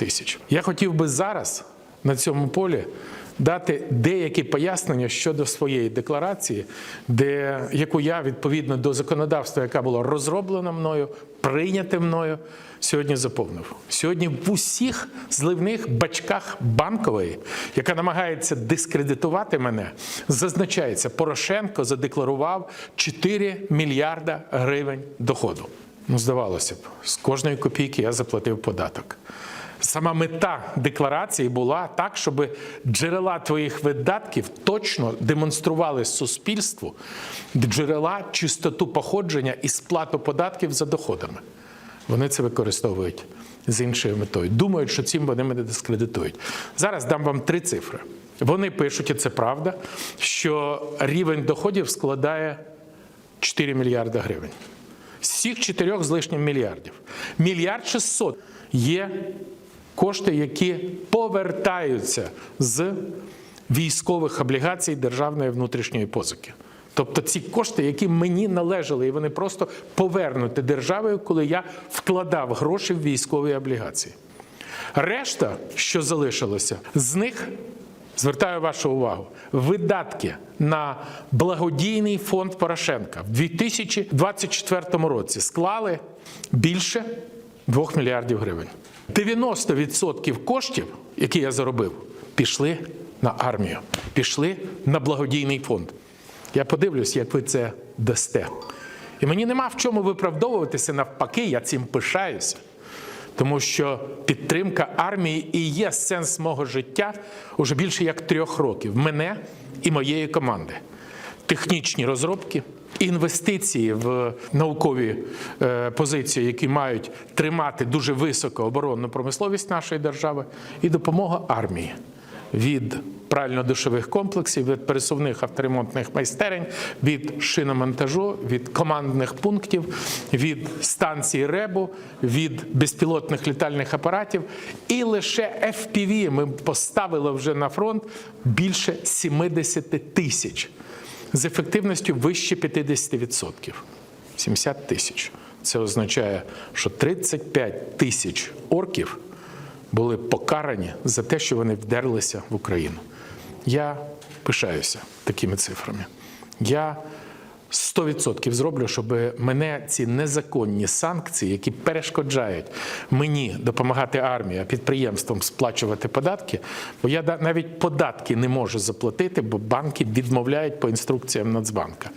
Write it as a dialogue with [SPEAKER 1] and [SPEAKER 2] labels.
[SPEAKER 1] тисяч. Я хотів би зараз на цьому полі дати деякі пояснення щодо своєї декларації, де яку я відповідно до законодавства, яка була розроблена мною, прийняте мною, сьогодні заповнив. Сьогодні в усіх зливних бачках банкової, яка намагається дискредитувати мене, зазначається, Порошенко задекларував 4 мільярда гривень доходу. Ну, здавалося б, з кожної копійки я заплатив податок. Сама мета декларації була так, щоб джерела твоїх видатків точно демонстрували суспільству джерела чистоту походження і сплату податків за доходами. Вони це використовують з іншою метою. Думають, що цим вони мене дискредитують. Зараз дам вам три цифри. Вони пишуть, і це правда, що рівень доходів складає 4 мільярди гривень. З всіх 4 з лишнім мільярдів. Мільярд 600 є кошти, які повертаються з військових облігацій державної внутрішньої позики. Тобто ці кошти, які мені належали, і вони просто повернуті державою, коли я вкладав гроші в військові облігації. Решта, що залишилося, з них звертаю вашу увагу, видатки на благодійний фонд Порошенка в 2024 році склали більше 2 мільярдів гривень. 90% коштів, які я заробив, пішли на армію, пішли на благодійний фонд. Я подивлюсь, як ви це дасте. І мені нема в чому виправдовуватися навпаки, я цим пишаюся. Тому що підтримка армії і є сенс мого життя уже більше як трьох років мене і моєї команди. Технічні розробки, інвестиції в наукові е, позиції, які мають тримати дуже високо оборонну промисловість нашої держави, і допомога армії від прально-душових комплексів, від пересувних авторемонтних майстерень, від шиномонтажу, від командних пунктів, від станцій РЕБу, від безпілотних літальних апаратів. І лише FPV ми поставили вже на фронт більше 70 тисяч з ефективністю вище 50%. 70 тисяч. Це означає, що 35 тисяч орків були покарані за те, що вони вдерлися в Україну. Я пишаюся такими цифрами. Я 100% зроблю, щоб мене ці незаконні санкції, які перешкоджають мені допомагати армії, підприємствам сплачувати податки, бо я навіть податки не можу заплатити, бо банки відмовляють по інструкціям Нацбанка.